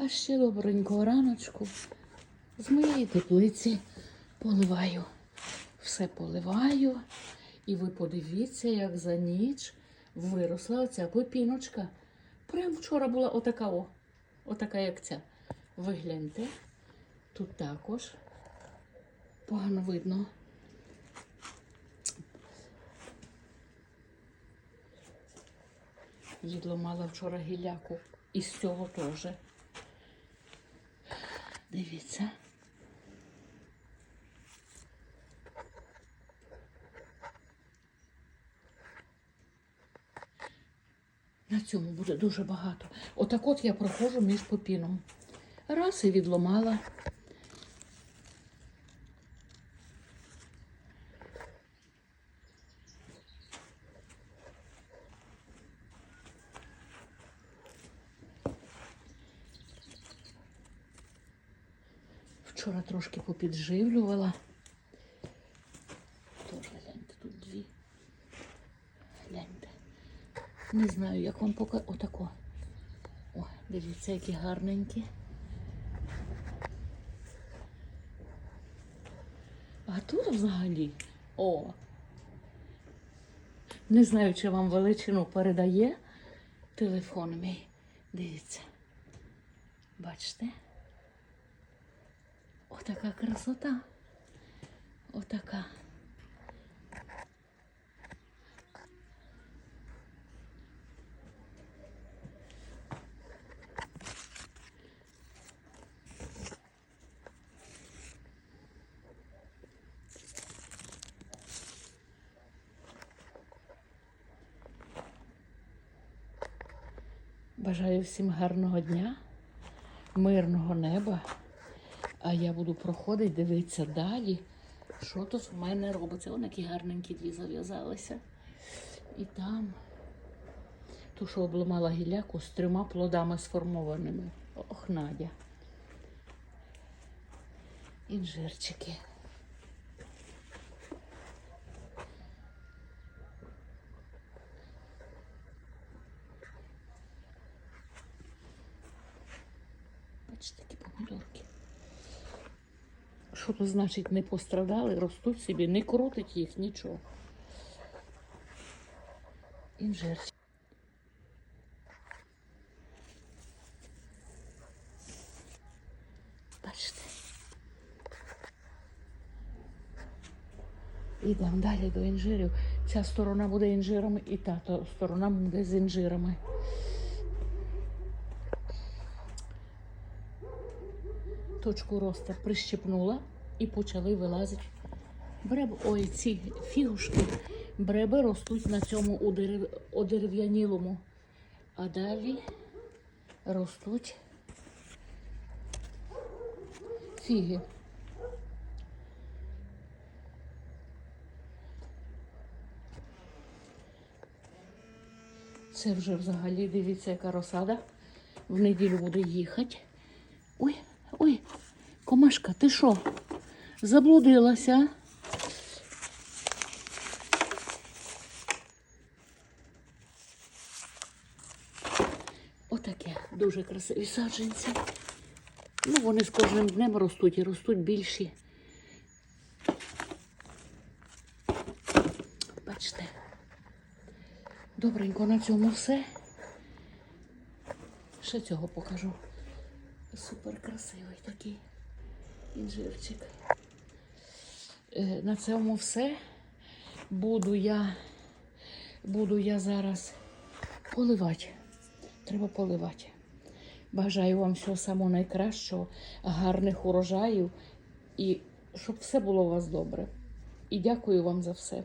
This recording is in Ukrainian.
А ще добренького раночку з моєї теплиці поливаю. Все поливаю. І ви подивіться, як за ніч виросла оця пепіночка. Прям вчора була отака о, отака як ця. Ви гляньте, тут також погано видно. Відломала вчора гіляку. І з цього теж. Дивіться. На цьому буде дуже багато. Отак от я проходжу між попіном. Раз і відломала. Вчора трошки попідживлювала. Тож гляньте, тут дві. Гляньте. Не знаю, як вам поки отако. О, дивіться, які гарненькі. А тут взагалі. О. Не знаю, чи вам величину передає телефон мій. Дивіться. Бачите? Отака красота. Отака. Бажаю всім гарного дня, мирного неба. А я буду проходити, дивитися далі, що тут в мене робиться. Вони які гарненькі дві зав'язалися. І там ту, що обламала гіляку з трьома плодами сформованими. Ох, Надя. Інжирчики. Бачите, такі помідорки. Що то значить не пострадали, ростуть собі, не крутить їх нічого. Інжир. Бачите. Ідемо далі до інжирів. Ця сторона буде інжирами і та сторона буде з інжирами. Точку росту прищепнула і почали вилазити. Бреб, ой, ці фігушки, бреби ростуть на цьому одерев... одерев'янілому. А далі ростуть фіги. Це вже взагалі, дивіться, яка розсада. В неділю буде їхати. Ой, ой, комашка, ти що? Заблудилася? Отаке дуже красиві саджанці. Ну, вони з кожним днем ростуть і ростуть більші. Бачите. Добренько на цьому все. Ще цього покажу. Супер красивий такий інжирчик. Е, На цьому все. Буду я, буду я зараз поливати. Треба поливати. Бажаю вам всього самого найкращого, гарних урожаїв і щоб все було у вас добре. І дякую вам за все.